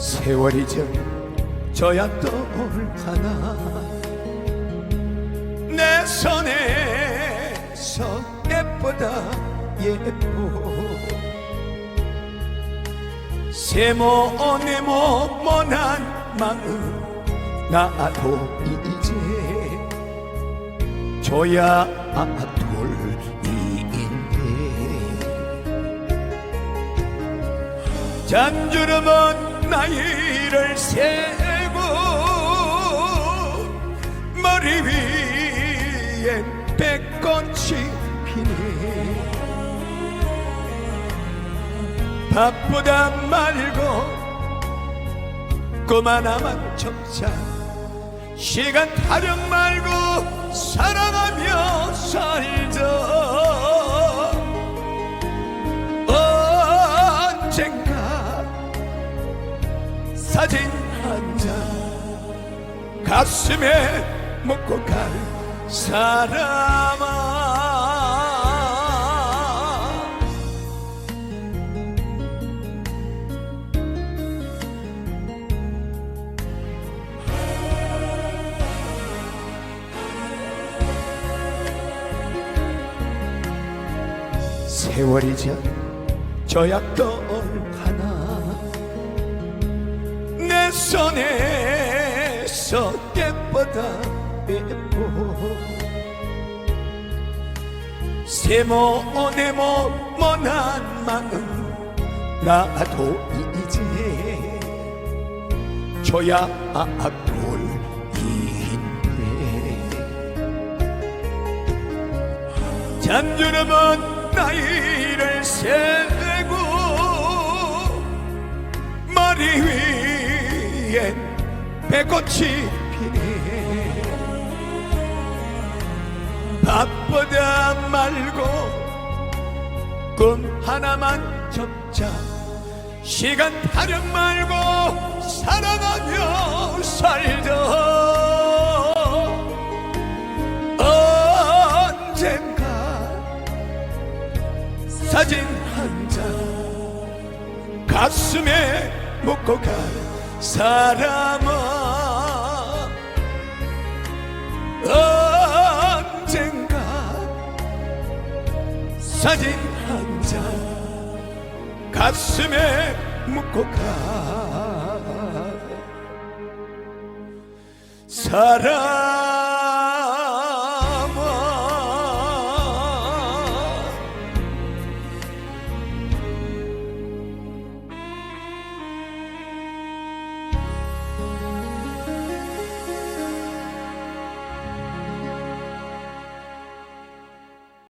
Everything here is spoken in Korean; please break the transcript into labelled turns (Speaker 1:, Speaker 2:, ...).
Speaker 1: 세월이 져야 떠올하나. 내 손에서 예쁘다 예뻐. 세모 네모 모난 마음 나도 이제 줘야 돌이인데. 잔주름은 나이를 세고 머리 위에 백꽃이 피네 바쁘다 말고 그만하만 적자 시간 타령 말고 사랑하며 살자 사진 한 장. 가슴에 묻고 갈 사람아. 세월이 져야 떠올하나 내 손에서 예쁘다 예뻐. 세모 네모 모난 마음 나도 이제 줘야 돌인데. 잠주름은 나이를 세고 위엔 배꽃이 피네 바쁘다 말고 꿈 하나만 접자. 시간 타령 말고 사랑하며 살자. 언젠가 사진 한 장 가슴에 묻고 갈 사람아 언젠가 사진 한 장 가슴에 묻고 가. 사랑